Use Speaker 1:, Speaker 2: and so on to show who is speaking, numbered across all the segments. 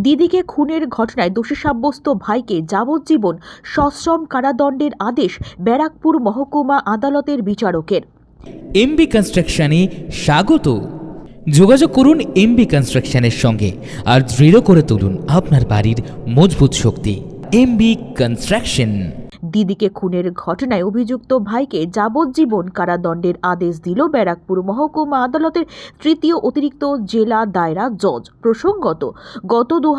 Speaker 1: দিদিকে খুনের ঘটনায় দোষী সাব্যস্ত ভাইকে যাবজ্জীবন সশ্রম কারাদণ্ডের আদেশ ব্যারাকপুর মহকুমা আদালতের বিচারকের।
Speaker 2: এমবি কনস্ট্রাকশনে স্বাগত। যোগাযোগ করুন এমবি কনস্ট্রাকশনের সঙ্গে আর দৃঢ় করে তুলুন আপনার বাড়ির মজবুত শক্তি। এমবি কনস্ট্রাকশন
Speaker 1: দিদিকে খুনের ঘটনায় অভিযুক্ত ভাইকে যাবজ্জীবন কারাদণ্ডের আদেশ দিল ব্যারাকপুর মহকুমা আদালতের তৃতীয় অতিরিক্ত জেলা দায়রা জজ। প্রসঙ্গত, গত দু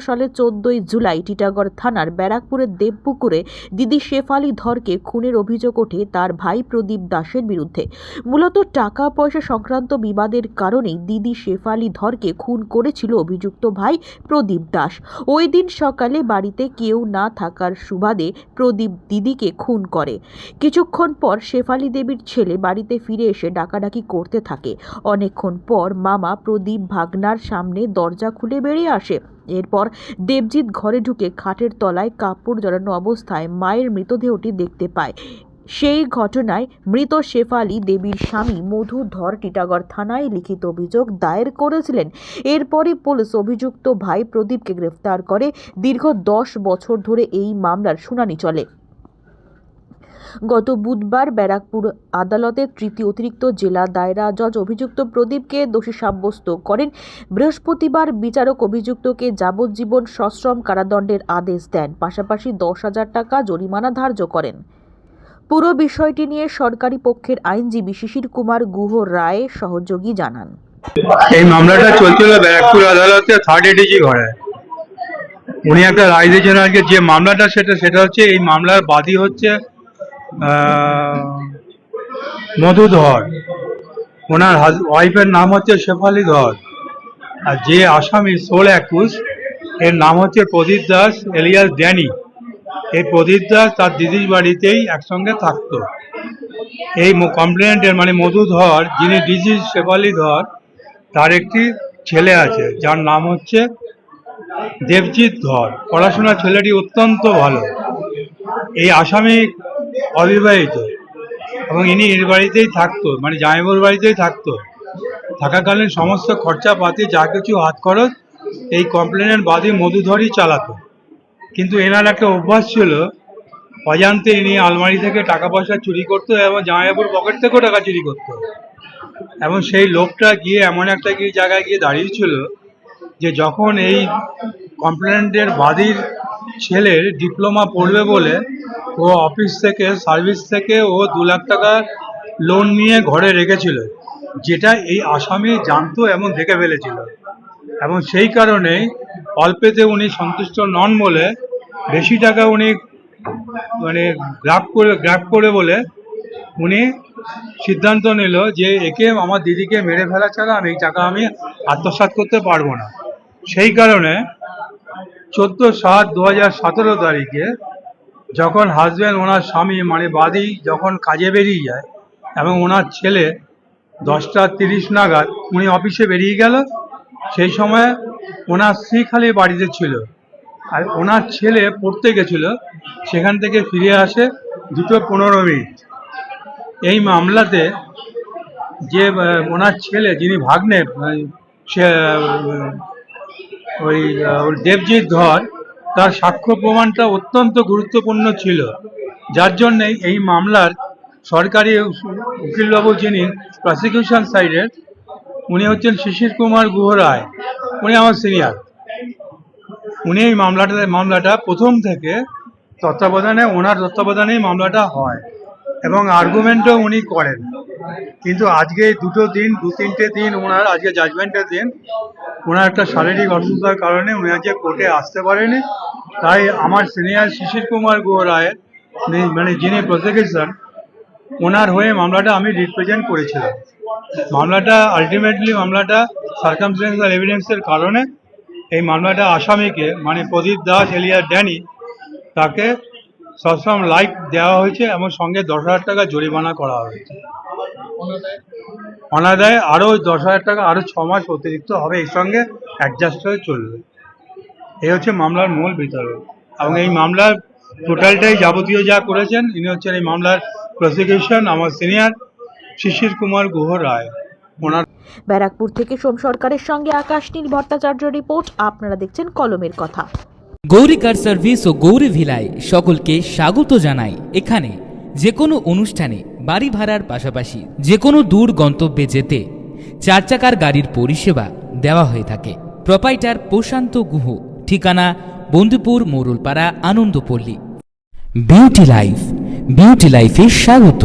Speaker 1: সালের চোদ্দই জুলাই টিটাগড় থানার ব্যারাকপুরের দেবপুকুরে দিদি শেফালি ধরকে খুনের অভিযোগ ওঠে তার ভাই প্রদীপ দাসের বিরুদ্ধে। মূলত টাকা পয়সা সংক্রান্ত বিবাদের কারণেই দিদি শেফালি ধরকে খুন করেছিল অভিযুক্ত ভাই প্রদীপ দাস। ওই দিন সকালে বাড়িতে কেউ না থাকার সুবাদে দিদিকে খুন করে। কিছুক্ষণ পর শেফালি দেবীর ছেলে বাড়িতে ফিরে এসে ডাকাডাকি করতে থাকে। অনেকক্ষণ পর মামা প্রদীপ ভাগনার সামনে দরজা খুলে বেরিয়ে আসে। এরপর দেবজিৎ ঘরে ঢুকে খাটের তলায় কাপড় জড়ানো অবস্থায় মায়ের মৃতদেহটি দেখতে পায়। সেই ঘটনায় মৃত শেফালি দেবীর স্বামী মধু ধর টিটাগড় থানায় লিখিত অভিযোগ দায়ের করেছিলেন। এরপরই পুলিশ অভিযুক্ত ভাই প্রদীপকে গ্রেফতার করে দীর্ঘ দশ বছর ধরে এই মামলার শুনানি চলে। গত বুধবার ব্যারাকপুর আদালতের তৃতীয় অতিরিক্ত জেলা দায়রা জজ অভিযুক্ত প্রদীপকে দোষী সাব্যস্ত করেন। বৃহস্পতিবার বিচারক অভিযুক্তকে যাবজ্জীবন সশ্রম কারাদণ্ডের আদেশ দেন। পাশাপাশি দশ হাজার টাকা জরিমানা ধার্য করেন। পুরো বিষয়টি নিয়ে সরকারি পক্ষের আইনজীবী শিশির কুমার গুহ রায় সহযোগী জানান।
Speaker 3: এই মামলাটা চলছিল ব্যারাকপুর আদালতে থার্ড এডিজি ঘরে। উনি একটা রায় দিয়েছেন আজকে যে মামলাটা সেটা সেটা হচ্ছে এই মামলার বাদী হচ্ছে মধু ধর। ওনার ওয়াইফের নাম হচ্ছে শেফালি ধর। আর যে আসামি সোল একুশ, এর নাম হচ্ছে প্রদীপ দাস, এলিয়াস ড্যানি। এই প্রদীপ দাস তার দিদির বাড়িতেই একসঙ্গে থাকতো। এই কমপ্লেনেন্টের মানে মধু ধর যিনি ডিজিজ শেফালি ধর তার একটি ছেলে আছে, যার নাম হচ্ছে দেবজিৎ ধর। পড়াশোনা ছেলেটি অত্যন্ত ভালো। এই আসামি অবিবাহিত এবং ইনি এর বাড়িতেই থাকতো মানে জামাইবুর বাড়িতেই থাকতো। থাকাকালীন সমস্ত খরচাপাতি, যা কিছু হাত খরচ, এই কমপ্লেনের বাদী মধুধরই চালাতো। কিন্তু এনার একটা অভ্যাস ছিল, অজান্তে ইনি আলমারি থেকে টাকা পয়সা চুরি করতো এবং জামাইবাবুর পকেট থেকেও টাকা চুরি করতো। এবং সেই লোকটা গিয়ে এমন একটা গিয়ে জায়গায় গিয়ে দাঁড়িয়েছিল যে যখন এই কমপ্লেন্টের বাদির ছেলের ডিপ্লোমা পড়বে বলে ও অফিস থেকে, সার্ভিস থেকে ও দু লাখ টাকা লোন নিয়ে ঘরে রেখেছিল, যেটা এই আসামি জানতো এবং দেখে ফেলেছিল। এবং সেই কারণেই অল্পেতে উনি সন্তুষ্ট নন বলে, বেশি টাকা উনি মানে গ্রাফ করে গ্রাফ করে বলে, উনি সিদ্ধান্ত নিল যে একে আমার দিদিকে মেরে ফেলা ছাড়া আমি টাকা আমি আত্মসাৎ করতে পারব না। সেই কারণে চোদ্দ সাত দু হাজার সতেরো তারিখে যখন হাজব্যান্ড ওনার স্বামী মানে বাদী যখন কাজে বেরিয়ে যায় এবং ওনার ছেলে দশটা তিরিশ নাগাদ উনি অফিসে বেরিয়ে গেল সেই সময় ওনার স্ত্রী খালি বাড়িতে ছিল। আর ওনার ছেলে পড়তে গেছিল, সেখান থেকে ফিরে আসে দুটো পনেরো মিনিট। এই মামলাতে যে ওনার ছেলে যিনি ভাগ্নে সে ওই ওই দেবজিৎ ধর, তার সাক্ষ্য প্রমাণটা অত্যন্ত গুরুত্বপূর্ণ ছিল। যার জন্যে এই মামলার সরকারি উকিলবাবু যিনি প্রসিকিউশন সাইডের উনি হচ্ছেন শিশির কুমার গুহ রায় উনি আমার সিনিয়র উনি এই মামলাটা মামলাটা প্রথম থেকে তত্ত্বাবধানে, ওনার তত্ত্বাবধানেই মামলাটা হয় এবং আর্গুমেন্টও উনি করেন। কিন্তু আজকে দুটো দিন, দু তিনটে দিন ওনার, আজকে জাজমেন্টের দিন, ওনার একটা শারীরিক অসুস্থতার কারণে উনি আজকে কোর্টে আসতে পারেনি। তাই আমার সিনিয়র শিশির কুমার গুহ রায়ের মানে যিনি প্রসিকিউশন ওনার হয়ে মামলাটা আমি রিপ্রেজেন্ট করেছিলাম। মামলাটা আলটিমেটলি মামলাটা সার্কামস্টেন্সিয়াল এভিডেন্সের কারণে এই মামলাটা আসামিকে মানে প্রদীপ দাস এলিয়া ড্যানি, তাকে সশ্রম লাইক দেওয়া হয়েছে এবং সঙ্গে দশ হাজার টাকা জরিমানা করা হয়েছে। অনাদায় আরও দশ হাজার টাকা, আরও ছ মাস অতিরিক্ত হবে, এর সঙ্গে অ্যাডজাস্ট হয়ে চলবে। এই হচ্ছে মামলার মূল বিতরণ। এবং এই মামলার টোটালটাই যাবতীয় যা করেছেন, ইনি হচ্ছেন এই মামলার প্রসিকিউশন আমার সিনিয়র শিশির কুমার গুহ রায়। ওনার
Speaker 1: ব্যারাকপুর থেকে সোম সরকারের সঙ্গে আকাশ নীল ভট্টাচার্য রিপোর্ট। আপনারা দেখছেন কলমের কথা।
Speaker 2: গৌরী কার সার্ভিস ও গৌরী ভিলায় সকলকে স্বাগত জানাই। এখানে যে কোনো অনুষ্ঠানে বাড়ি ভাড়ার পাশাপাশি যে কোনো দূর গন্তব্যে যেতে চার চাকার গাড়ির পরিষেবা দেওয়া হয়ে থাকে। প্রপাইটার প্রশান্ত গুহ ঠিকানা Bandhupur Morulpara Anandapalli. Beauty life beauty লাইফে স্বাগত।